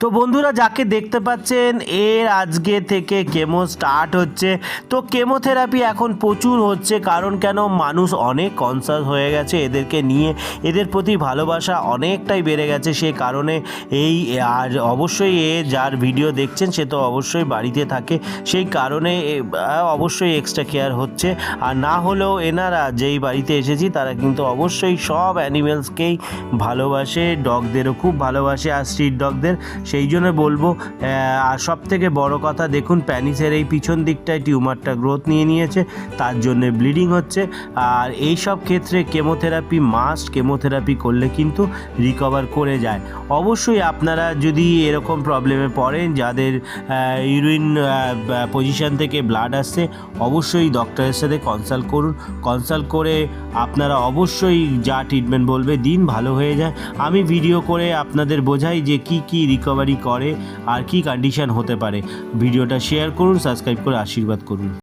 তো বন্ধুরা, যাকে দেখতে পাচ্ছেন, এর আজকে থেকে কেমো স্টার্ট হচ্ছে। তো কেমোথেরাপি এখন প্রচুর হচ্ছে, কারণ কেন? মানুষ অনেক কনসাস হয়ে গেছে এদেরকে নিয়ে। এদের প্রতি ভালোবাসা অনেকটাই বেড়ে গেছে, সে কারণে এই, আর অবশ্যই এ যার ভিডিও দেখছেন, সে তো অবশ্যই বাড়িতে থাকে। সেই কারণে অবশ্যই এক্সট্রা কেয়ার হচ্ছে। আর না হলেও এনারা যেই বাড়িতে এসেছি, তারা কিন্তু অবশ্যই সব অ্যানিমেলসকেই ভালোবাসে। ডগদেরও খুব ভালোবাসে, আর স্ট্রিট ডগদের সেই জন্য বলব আর সব থেকে বড় কথা, দেখুন, প্যানিসের এই পিছন দিকটায় টিউমারটা গ্রোথ নিয়ে নিয়েছে, তার জন্য ব্লিডিং হচ্ছে, আর এই সব ক্ষেত্রে কেমোথেরাপি মাস্ট, কেমোথেরাপি করলে কিন্তু রিকভার করে যায়। অবশ্যই আপনারা যদি এরকম প্রবলেমে পড়েন, যাদের ইউরিন পজিশন থেকে ব্লাড আসছে, অবশ্যই ডক্টরের সাথে কনসাল্ট করুন। কনসাল্ট করে আপনারা অবশ্যই যা ট্রিটমেন্ট বলবে, দিন ভালো হয়ে যায়। আমি ভিডিও করে আপনাদের বোঝাই যে কি কি রিকভারি করে আর কি কন্ডিশন হতে পারে। ভিডিওটা শেয়ার করুন সাবস্ক্রাইব করে আশীর্বাদ করুন।